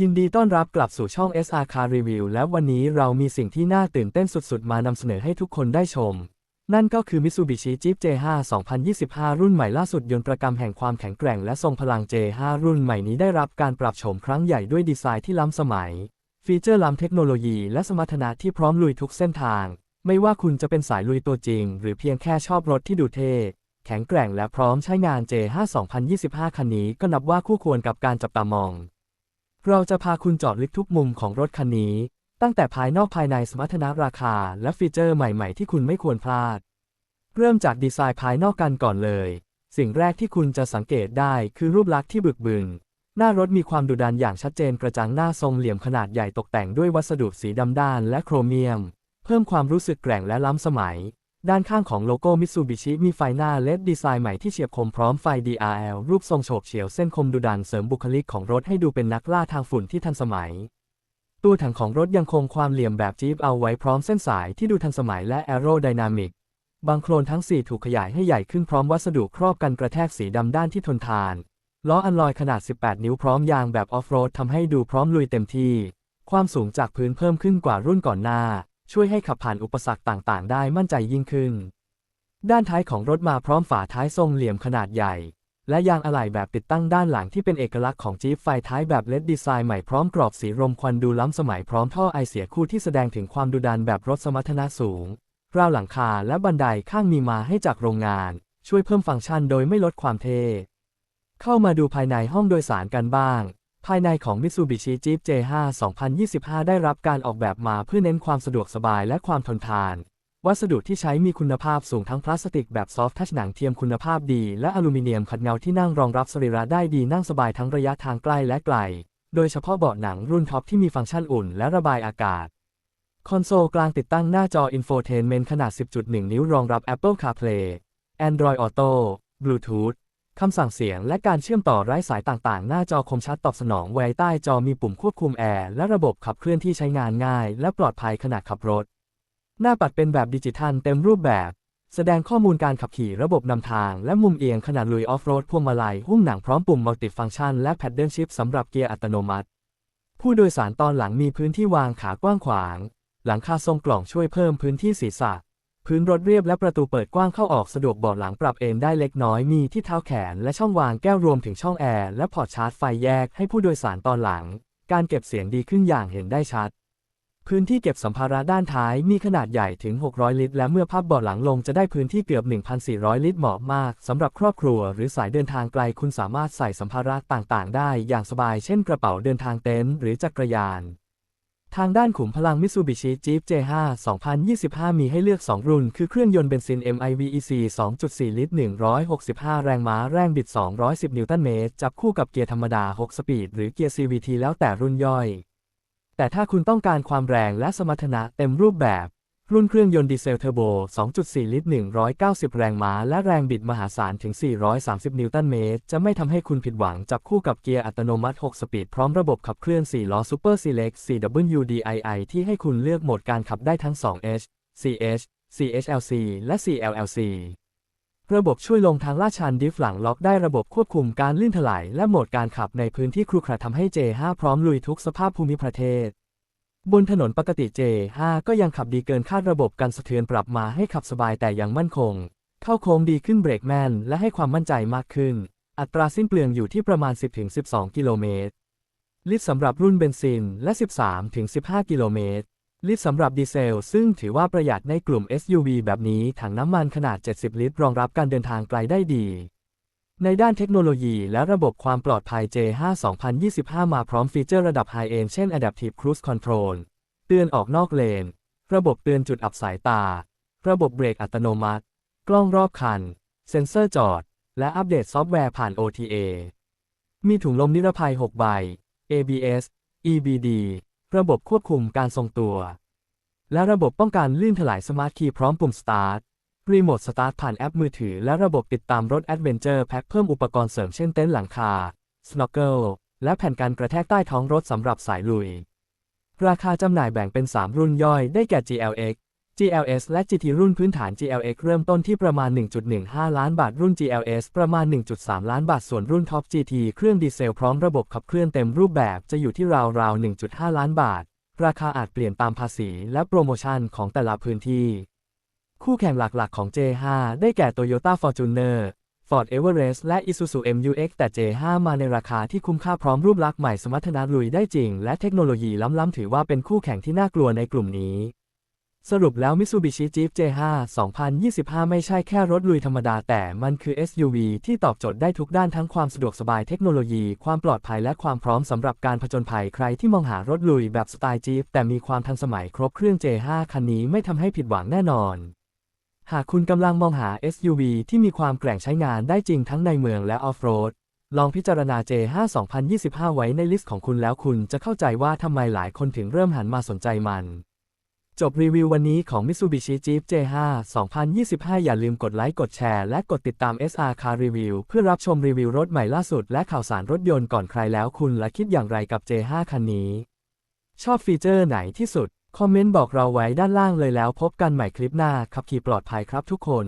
ยินดีต้อนรับกลับสู่ช่อง SR Car Review และวันนี้เรามีสิ่งที่น่าตื่นเต้นสุดๆ มานำเสนอให้ทุกคนได้ชม นั่นก็คือ Mitsubishi Jeep J5 2025 รุ่นใหม่ล่าสุดยนต์ประกำแห่งความแข็งแกร่งและทรงพลัง J5 รุ่นใหม่นี้ได้รับการปรับโฉมครั้งใหญ่ด้วยดีไซน์ที่ล้ำสมัย ฟีเจอร์ล้ำเทคโนโลยีและสมรรถนะที่พร้อมลุยทุกเส้นทาง ไม่ว่าคุณจะเป็นสายลุยตัวจริง หรือเพียงแค่ชอบรถที่ดูเท่แข็งแกร่งและพร้อมใช้งาน J5 2025 คันนี้ก็นับว่าคู่ควรกับการจับตามอง เราจะพาคุณเจาะลึกทุกมุมของรถคันนี้ ตั้งแต่ภายนอกภายในสมรรถนะราคา และฟีเจอร์ใหม่ๆ ที่คุณไม่ควรพลาด เริ่มจากดีไซน์ภายนอกกันก่อนเลย สิ่งแรกที่คุณจะสังเกตได้คือรูปลักษณ์ที่บึกบึนหน้ารถมีความดุดันอย่างชัดเจนกระจังหน้าทรงเหลี่ยมขนาดใหญ่ตกแต่งด้วยวัสดุสีดำด้านและโครเมียม เพิ่มความรู้สึกแกร่งและล้ำสมัย ด้านข้างของโลโก้มิตซูบิชิมีไฟหน้าเลดดีไซน์ใหม่ที่เฉียบคมพร้อมไฟ DRL รูปทรงโฉบเฉี่ยวเส้นคมดุดันเสริมบุคลิกของรถให้ดูเป็นนักล่าทางฝุ่นที่ทันสมัย ตัวถังของรถยังคงความเหลี่ยมแบบจี๊ปเอาไว้พร้อมเส้นสายที่ดูทันสมัยและแอโรไดนามิกบางโครนทั้ง 4 ถูกขยายให้ใหญ่ขึ้นพร้อมวัสดุครอบกันกระแทกสีดำด้านที่ทนทาน ล้ออันลอยขนาด 18 นิ้วพร้อมยางแบบออฟโรดทำให้ดูพร้อมลุยเต็มที่ ความสูงจากพื้นเพิ่มขึ้นกว่ารุ่นก่อนหน้า ช่วยให้ขับผ่านอุปสรรคต่างๆ ได้มั่นใจยิ่งขึ้น ด้านท้ายของรถมาพร้อมฝาท้ายทรงเหลี่ยมขนาดใหญ่ และยางอะไหล่แบบติดตั้งด้านหลังที่เป็นเอกลักษณ์ของจี๊ปไฟท้ายแบบเลดดีไซน์ใหม่พร้อมกรอบสีรมควันดูล้ำสมัยพร้อมท่อไอเสียคู่ที่แสดงถึงความดุดันแบบรถสมรรถนะสูง ราวหลังคาและบันไดข้างมีมาให้จากโรงงาน ช่วยเพิ่มฟังก์ชันโดยไม่ลดความเท่เข้ามาดูภายในห้องโดยสารกันบ้าง ภายในของ Mitsubishi Jeep J5 2025 ได้รับการออกแบบมาเพื่อเน้นความสะดวกสบายและความทนทาน วัสดุที่ใช้มีคุณภาพสูงทั้งพลาสติกแบบซอฟท์ทัชหนังเทียมคุณภาพดี และอลูมิเนียมขัดเงาที่นั่งรองรับสรีระได้ดีนั่งสบายทั้งระยะทางใกล้และไกล โดยเฉพาะเบาะหนังรุ่นท็อปที่มีฟังก์ชันอุ่นและระบายอากาศ คอนโซลกลางติดตั้งหน้าจอ Infotainment ขนาด 10.1 นิ้วรองรับ Apple CarPlay Android Auto Bluetooth คำสั่งเสียงและการเชื่อมต่อไร้สายต่างๆ หน้าจอคมชัดตอบสนองไวใต้จอมีปุ่มควบคุมแอร์และระบบขับเคลื่อนที่ใช้งานง่าย และปลอดภัยขณะขับรถ หน้าปัดเป็นแบบดิจิทัลเต็มรูปแบบ แสดงข้อมูลการขับขี่ระบบนำทาง และมุมเอียงขนาดลุยออฟโรดพวงมาลัยหุ้มหนังพร้อมปุ่มมัลติฟังก์ชันและแพดเดิลชิพสำหรับเกียร์อัตโนมัติ ผู้โดยสารตอนหลังมีพื้นที่วางขากว้างขวาง หลังคาทรงกล่องช่วยเพิ่มพื้นที่ศีรษะ พื้นรถเรียบและประตูเปิดกว้างเข้าออกสะดวกเบาะหลังปรับเอนได้เล็กน้อยมีที่เท้าแขนและช่องวางแก้วรวมถึงช่องแอร์และพอร์ตชาร์จไฟแยกให้ผู้โดยสารตอนหลัง การเก็บเสียงดีขึ้นอย่างเห็นได้ชัด พื้นที่เก็บสัมภาระด้านท้ายมีขนาดใหญ่ถึง 600 ลิตร และเมื่อพับเบาะหลังลงจะได้พื้นที่เกือบ 1,400 ลิตรเหมาะมากสำหรับครอบครัว หรือสายเดินทางไกลคุณสามารถใส่สัมภาระต่างๆ ได้อย่างสบาย เช่นกระเป๋าเดินทางเต็นท์หรือจักรยาน ทางด้านขุมพลัง Mitsubishi Jeep J5 2025 มีให้เลือก 2 รุ่น คือเครื่องยนต์เบนซิน MIVEC 2.4 ลิตร 165 แรงม้า แรงบิด 210 นิวตันเมตร จับคู่กับเกียร์ธรรมดา 6 สปีด หรือเกียร์ CVT แล้วแต่รุ่นย่อย แต่ถ้าคุณต้องการความแรงและสมรรถนะเต็มรูปแบบ รุ่นเครื่องยนต์ดีเซลเทอร์โบ 2.4 ลิตร 190 แรงม้า และแรงบิดมหาศาลถึง 430 นิวตันเมตร จะไม่ทำให้คุณผิดหวัง จับคู่กับเกียร์อัตโนมัติ 6 สปีด พร้อมระบบขับเคลื่อน 4 ล้อ Super Select 4WDII ที่ให้คุณเลือกโหมดการขับได้ทั้ง 2H CH CHLC และ CLLC ระบบช่วยลงทางลาดชันดิฟหลังล็อกได้ระบบควบคุมการลื่นถลายและโหมดการขับในพื้นที่ครุขระทำให้ J5 พร้อมลุยทุกสภาพภูมิประเทศ บนถนนปกติ J5 ก็ยังขับดีเกินคาดระบบกันสะเทือนปรับมาให้ขับสบายแต่ยังมั่นคง เข้าโค้งดีขึ้นเบรกแม่นและให้ความมั่นใจมากขึ้น อัตราสิ้นเปลืองอยู่ที่ประมาณ 10-12 กิโลเมตร ลิตรสำหรับรุ่นเบนซินและ 13-15 กิโลเมตร ลิตรสำหรับดีเซล ซึ่งถือว่าประหยัดในกลุ่ม SUV แบบนี้ถังน้ำมันขนาด 70 ลิตร รองรับการเดินทางไกลได้ดี ในด้านเทคโนโลยีและระบบความปลอดภัย J5 2025 มาพร้อมฟีเจอร์ระดับ High End เช่น Adaptive Cruise Control เตือนออกนอกเลน ระบบเตือนจุดอับสายตา ระบบเบรกอัตโนมัติ กล้องรอบคัน เซ็นเซอร์จอด และอัปเดตซอฟต์แวร์ผ่าน OTA มีถุงลมนิรภัย 6 ใบ ABS EBD ระบบควบคุมการทรงตัว และระบบป้องกันลื่นถลายสมาร์ทคีย์พร้อมปุ่ม Start รีโมทสตาร์ทผ่านแอปมือถือและระบบติดตามรถ Adventure Pack เพิ่มอุปกรณ์เสริมเช่นเต็นท์หลังคา Snorkel และแผ่นกันกระแทกใต้ท้องรถสำหรับสายลุย ราคาจำหน่ายแบ่งเป็น 3 รุ่นย่อยได้แก่ GLX GLS และ GT รุ่นพื้นฐาน GLX เริ่มต้นที่ประมาณ 1.15 ล้านบาท รุ่น GLS ประมาณ 1.3 ล้านบาท ส่วนรุ่น Top GT เครื่องดีเซลพร้อมระบบขับเคลื่อนเต็มรูปแบบจะอยู่ที่ราวๆ 1.5 ล้านบาท ราคาอาจเปลี่ยนตามภาษีและโปรโมชั่นของแต่ละพื้นที่ คู่แข่งหลักๆของ J5 ได้แก่ Toyota Fortuner Ford Everest และ Isuzu MUX แต่ J5 มาในราคาที่คุ้มค่าพร้อมรูปลักษณ์ใหม่สมรรถนะลุยได้จริง และเทคโนโลยีล้ำๆถือว่าเป็นคู่แข่งที่น่ากลัวในกลุ่มนี้ สรุปแล้ว Mitsubishi Jeep J5 2025 ไม่ใช่แค่รถลุยธรรมดาแต่มันคือ SUV ที่ตอบโจทย์ได้ทุกด้านทั้งความสะดวกสบายเทคโนโลยี ความปลอดภัยและความพร้อมสำหรับการผจญภัยใครที่มองหารถลุยแบบสไตล์ Jeep แต่มีความทันสมัยครบเครื่อง J5 คันนี้ไม่ทำให้ผิดหวังแน่นอน หากคุณกำลังมองหา SUV ที่มีความแกร่งใช้งานได้จริงทั้งในเมืองและออฟโรด ลองพิจารณา J5 2025 ไว้ในลิสต์ของคุณแล้วคุณจะเข้าใจว่าทำไมหลายคนถึงเริ่มหันมาสนใจมัน จบรีวิววันนี้ของ Mitsubishi Jeep J5 2025 อย่าลืมกดไลค์ กดแชร์ และกดติดตาม SR Car Review เพื่อรับชมรีวิวรถใหม่ล่าสุด และข่าวสารรถยนต์ก่อนใครแล้วคุณและคิดอย่างไรกับ J5 คันนี้ ชอบฟีเจอร์ไหนที่สุด คอมเมนต์บอกเราไว้ด้านล่างเลยแล้วพบกันใหม่คลิปหน้าขับขี่ปลอดภัยครับทุกคน